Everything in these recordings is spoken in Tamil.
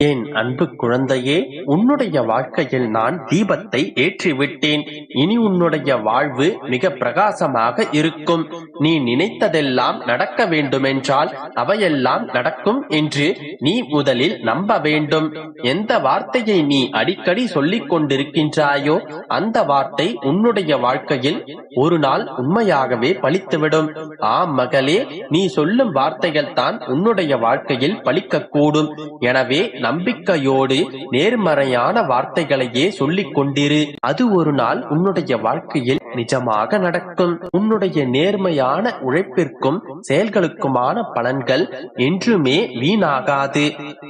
என் அன்பு குழந்தையே உன்னுடைய வாழ்க்கையில் நான் தீபத்தை ஏற்றிவிட்டேன். இனி உன்னுடைய வாழ்வு மிக பிரகாசமாக இருக்கும். நீ நினைத்ததெல்லாம் நடக்க வேண்டுமென்றால் அவையெல்லாம் நடக்கும் என்று நீ முதலில் நம்ப வேண்டும். எந்த வார்த்தையை நீ அடிக்கடி சொல்லிக் கொண்டிருக்கின்றாயோ அந்த வார்த்தை உன்னுடைய வாழ்க்கையில் ஒரு நாள் உண்மையாகவே பலித்துவிடும் ஆம் மகளே நீ சொல்லும் வார்த்தைகள் தான் உன்னுடைய வாழ்க்கையில் பலிக்கக்கூடும் எனவே நம்பிக்கையோடு நேர்மறையான வார்த்தைகளையே சொல்லிக் கொண்டிரு. அது ஒரு நாள் உன்னுடைய வாழ்க்கையில் நிஜமாக நடக்கும். உன்னுடைய நேர்மையான உழைப்பிற்கும் செயல்களுக்குமான பலன்கள் என்றுமே வீணாகாது.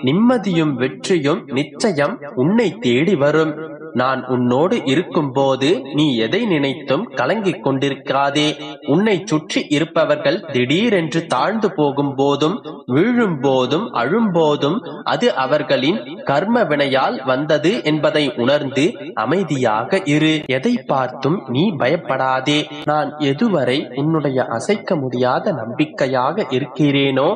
நிம்மதியும் வெற்றியும் நிச்சயம் உன்னை தேடி வரும். நான் உன்னோடு இருக்கும்போது நீ எதை நினைத்தும் கலங்கிக் கொண்டிருக்காதே. உன்னை சுற்றி இருப்பவர்கள் திடீரென்று தாழ்ந்து போகும் போதும் வீழும் போதும் அழும்போதும் அது அவர்களின் கர்ம வினையால் வந்தது என்பதை உணர்ந்து அமைதியாக இரு. எதை பார்த்தும் நீ பயப்படாதே. நான் எதுவரை உன்னுடைய அசைக்க முடியாத நம்பிக்கையாக இருக்கிறேனோ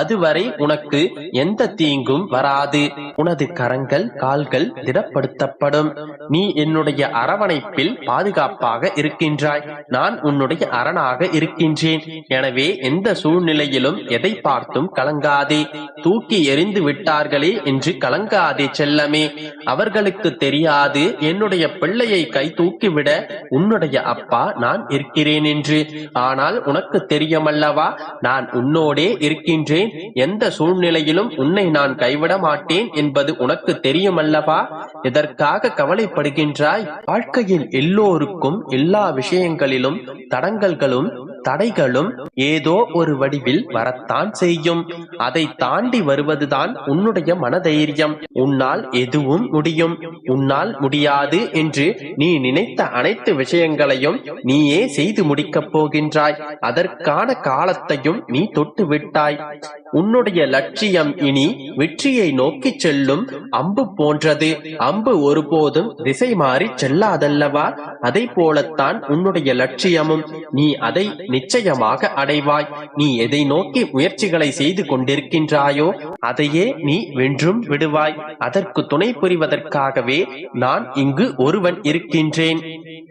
அதுவரை உனக்கு எந்த தீங்கும் வராது. உனது கரங்கள் கால்கள் திடப்படுத்தப்படும். நீ என்னுடைய அரவணைப்பில் பாதுகாப்பாக இருக்கின்றாய். நான் உன்னுடைய அரணாக இருக்கின்றேன். எனவே எந்த சூழ்நிலையிலும் எதை பார்த்தும் கலங்காதே. தூக்கி எறிந்து விட்டார்களே என்று கலங்காதே செல்லமே. அவர்களுக்கு தெரியாது என்னுடைய பிள்ளையை கை தூக்கிவிட உன்னுடைய அப்பா நான் இருக்கிறேன் என்று. ஆனால் உனக்கு தெரியுமல்லவா? நான் உன்னோடே இருக்கின்றேன். எந்த சூழ்நிலையிலும் உன்னை நான் கைவிட மாட்டேன் என்பது உனக்கு தெரியுமல்லவா? எதற்காக கவலைப்படுகின்றாய்? வாழ்க்கையில் எல்லோருக்கும் எல்லா விஷயங்களிலும் தடங்கல்களும் தடைகளும் ஏதோ ஒரு வடிவில் வரத்தான் செய்யும். அதை தாண்டி வருவதுதான் உன்னுடைய மனதைரியம். உன்னால் எதுவும் முடியும். உன்னால் முடியாது என்று நீ நினைத்த அனைத்து விஷயங்களையும் நீயே செய்து முடிக்கப் போகின்றாய். அதற்கான காலத்தையும் நீ தொட்டு விட்டாய் உன்னுடைய லட்சியம் இனி வெற்றியை நோக்கி செல்லும் அம்பு போன்றது. அம்பு ஒருபோதும் திசை மாறி செல்லாதல்லவா? அதை போலத்தான் உன்னுடைய லட்சியமும். நீ அதை நிச்சயமாக அடைவாய். நீ எதை நோக்கி முயற்சிகளை செய்து கொண்டிருக்கின்றாயோ அதையே நீ வென்றும் விடுவாய். அதற்கு துணை புரிவதற்காகவே நான் இங்கு ஒருவன் இருக்கின்றேன்.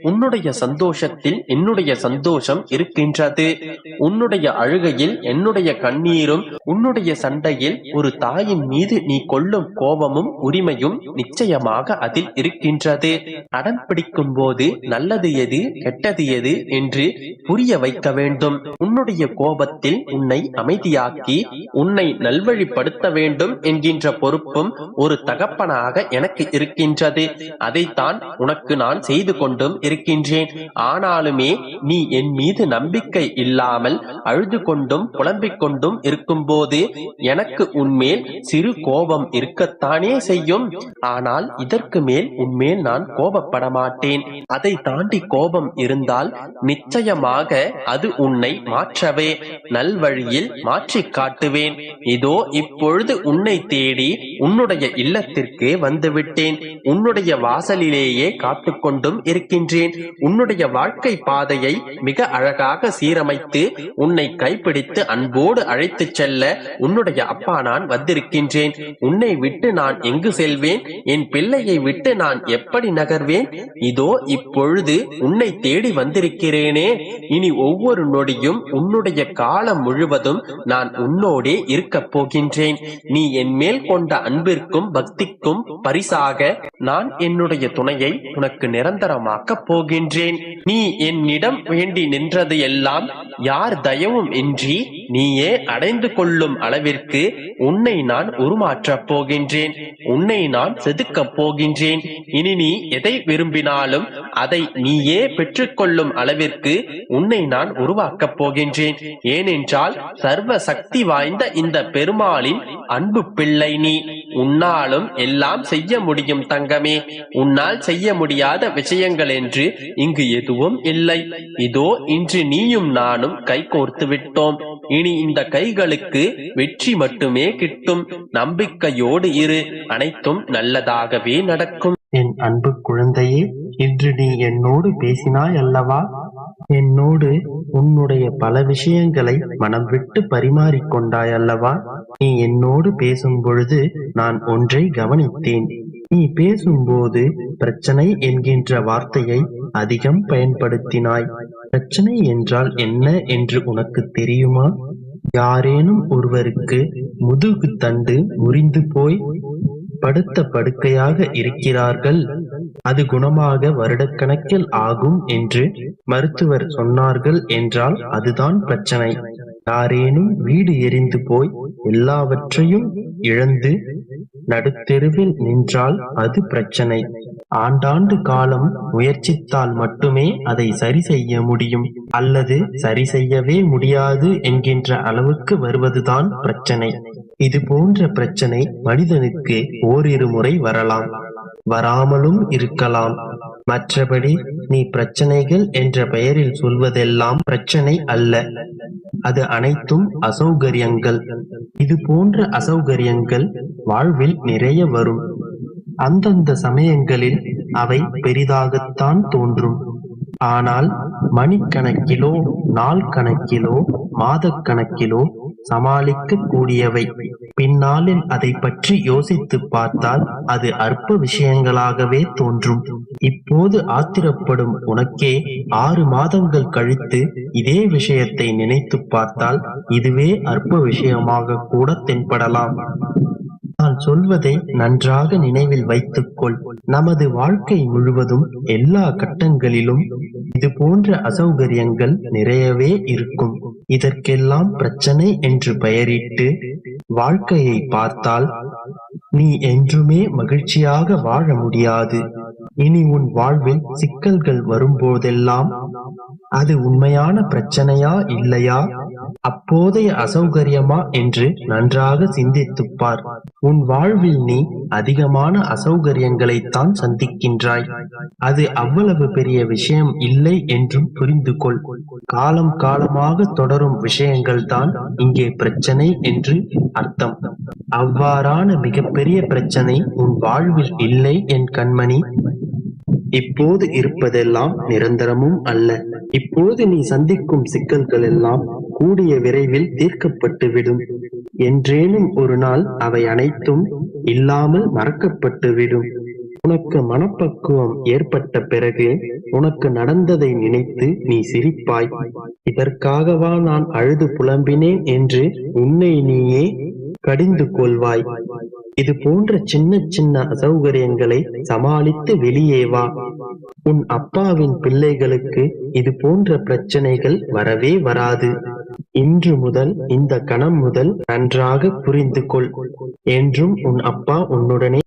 உன்னுடைய சந்தோஷத்தில் என்னுடைய சந்தோஷம் இருக்கின்றது. உன்னுடைய அழுகையில் என்னுடைய கண்ணீரும் உன்னுடைய சண்டையில் ஒரு தாயின் மீது நீ கொள்ளும் கோபமும் உரிமையும் நிச்சயமாக அதில் இருக்கின்றது. அடம் பிடிக்கும் போது நல்லது எது கெட்டது எது என்று புரிய வைக்க வேண்டும். உன்னுடைய கோபத்தில் உன்னை அமைதியாக்கி உன்னை நல்வழிப்படுத்த வேண்டும் என்கின்ற பொறுப்பும் ஒரு தகப்பனாக எனக்கு இருக்கின்றது. அதைத்தான் உனக்கு நான் செய்து கொண்டும் இருக்கின்றேன். ஆனாலுமே நீ என் மீது நம்பிக்கை இல்லாமல் அழுது கொண்டும் புலம்பிக் கொண்டும் இருக்கும்போது போது எனக்கு உன்மேல் சிறு கோபம் இருக்கத்தானே செய்யும். ஆனால் இதற்கு மேல் உன்மேல் நான் கோபப்பட மாட்டேன் அதை தாண்டி கோபம் இருந்தால் நிச்சயமாக அது உன்னை மாற்றவே நல்வழியில் மாற்றி காட்டுவேன். இதோ இப்பொழுது உன்னை தேடி உன்னுடைய இல்லத்திற்கே வந்துவிட்டேன். உன்னுடைய வாசலிலேயே காத்துக்கொண்டும் இருக்கின்றேன். உன்னுடைய வாழ்க்கை பாதையை மிக அழகாக சீரமைத்து உன்னை கைப்பிடித்து அன்போடு அழைத்துச் செல்ல உன்னுடைய அப்பா நான் வந்திருக்கின்றேன். உன்னை விட்டு நான் எங்கு செல்வேன்? என் பிள்ளையை விட்டு நான் எப்படி நகர்வேன்? இதோ இப்பொழுது உன்னை தேடி வந்திருக்கிறேனே. இனி ஒவ்வொரு நொடியும் உன்னுடைய காலம் முழுவதும் நான் உன்னோடே இருக்கப் போகின்றேன். நீ என் மேல் கொண்ட அன்பிற்கும் பக்திக்கும் பரிசாக நான் என்னுடைய துணையை உனக்கு நிரந்தரமாக்கப் போகின்றேன். நீ என்னிடம் வேண்டி நின்றது எல்லாம் யார் தயவும் இன்றி நீயே அடைந்து கொள்ளும் அளவிற்கு உன்னை நான் உருமாற்றப் போகின்றேன். உன்னை நான் செதுக்கப் போகின்றேன். இனி நீ எதை விரும்பினாலும் அதை நீயே பெற்றுக்கொள்ளும் அளவிற்கு உன்னை நான் உருவாக்கப் போகின்றேன். ஏனென்றால் சர்வ சக்தி வாய்ந்த இந்த பெருமாளின் அன்பு பிள்ளை நீ. உன்னாலும் எல்லாம் செய்ய முடியும் தங்கமே. உன்னால் செய்ய முடியாத விஷயங்கள் என்று இங்கு எதுவும் இல்லை. இதோ இன்று நீயும் நானும் கைகோர்த்து விட்டோம். இனி இந்த கைகளுக்கு வெற்றி மட்டுமே கிட்டும். நம்பிக்கையோடு இரு. அனைத்தும் நல்லதாகவே நடக்கும். என் அன்பு குழந்தையே இன்று நீ என்னோடு பேசினாய் அல்லவா? என்னோடு உன்னுடைய பல விஷயங்களை மனம் விட்டு பரிமாறிக் கொண்டாய் அல்லவா? நீ என்னோடு பேசும் பொழுது நான் ஒன்றை கவனித்தேன். நீ பேசும்போது பிரச்சனை என்கின்ற வார்த்தையை அதிகம் பயன்படுத்தினாய். பிரச்சனை என்றால் என்ன என்று உனக்கு தெரியுமா? யாரேனும் ஒருவருக்கு முதுகு தண்டு முறிந்து போய் படுத்த படுக்கையாக இருக்கிறார்கள் அது குணமாக வருடக்கணக்கில் ஆகும் என்று மருத்துவர் சொன்னார்கள் என்றால் அதுதான் பிரச்சனை. யாரேனும் வீடு எரிந்து போய் எல்லாவற்றையும் இழந்து நடுத்தெருவில் நின்றால் அது பிரச்சனை. ஆண்டாண்டு காலம் முயற்சித்தால் மட்டுமே அதை சரி செய்ய முடியும். அல்லது சரி செய்யவே முடியாது என்கின்ற அளவுக்கு வருவதுதான் பிரச்சனை. இது போன்ற பிரச்சனை மனிதனுக்கு ஓரிரு முறை வரலாம். வராமலும் இருக்கலாம். மற்றபடி நீ பிரச்சனைகள் என்ற பெயரில் சொல்வதெல்லாம் பிரச்சனை அல்ல. அது அனைத்தும் அசௌகரியங்கள். இது போன்ற அசௌகரியங்கள் வாழ்வில் நிறைய வரும். அந்தந்த சமயங்களில் அவை பெரிதாகத்தான் தோன்றும். ஆனால் மணிக்கணக்கிலோ நாள் கணக்கிலோ மாதக் கணக்கிலோ சமாளிக்க கூடியவை பின்னாளில் அதை பற்றி யோசித்து பார்த்தால் அது அற்ப விஷயங்களாகவே தோன்றும். இப்போது ஆத்திரப்படும் உனக்கே ஆறு மாதங்கள் கழித்து இதே விஷயத்தை நினைத்து பார்த்தால் இதுவே அற்ப விஷயமாக கூட தென்படலாம். நான் சொல்வதை நன்றாக நினைவில் வைத்துக்கொள். நமது வாழ்க்கை முழுவதும் எல்லா கட்டங்களிலும் இது போன்ற அசௌகரியங்கள் நிறையவே இருக்கும். இதற்கெல்லாம் பிரச்சனை என்று பெயரிட்டு வாழ்க்கையை பார்த்தால் நீ என்றுமே மகிழ்ச்சியாக வாழ முடியாது. இனி உன் வாழ்வில் சிக்கல்கள் வரும்போதெல்லாம் அது உண்மையான பிரச்சனையா இல்லையா? அப்போதைய அசௌகரியமா என்று நன்றாக சிந்தித்துப்பார். உன் வாழ்வில் நீ அதிகமான அசௌகரியங்களைத்தான் சந்திக்கின்றாய். அது அவ்வளவு பெரிய விஷயம் இல்லை என்றும் புரிந்து கொள் காலம் காலமாக தொடரும் விஷயங்கள் தான் இங்கே பிரச்சனை என்று அர்த்தம். அவ்வாறான மிகப்பெரிய பிரச்சனை உன் வாழ்வில் இல்லை என் கண்மணி. இப்போது இருப்பதெல்லாம் நிரந்தரமும் அல்ல. இப்போது நீ சந்திக்கும் சிக்கல்கள் எல்லாம் கூடிய விரைவில் தீர்க்கப்பட்டுவிடும். என்றேனும் ஒரு நாள் அவை அனைத்தும் இல்லாமல் மறக்கப்பட்டுவிடும். உனக்கு மனப்பக்குவம் ஏற்பட்ட பிறகு உனக்கு நடந்ததை நினைத்து நீ சிரிப்பாய். இதற்காகவா நான் அழுது புலம்பினேன் என்று உன்னை நீயே கடிந்து கொள்வாய். இது போன்ற சின்ன சின்ன அசௌகரியங்களை சமாளித்து வெளியே வா. உன் அப்பாவின் பிள்ளைகளுக்கு இது போன்ற பிரச்சனைகள் வரவே வராது. இன்று முதல் இந்த கணம் முதல் நன்றாக புரிந்து கொள் என்றும் உன் அப்பா உன்னுடனே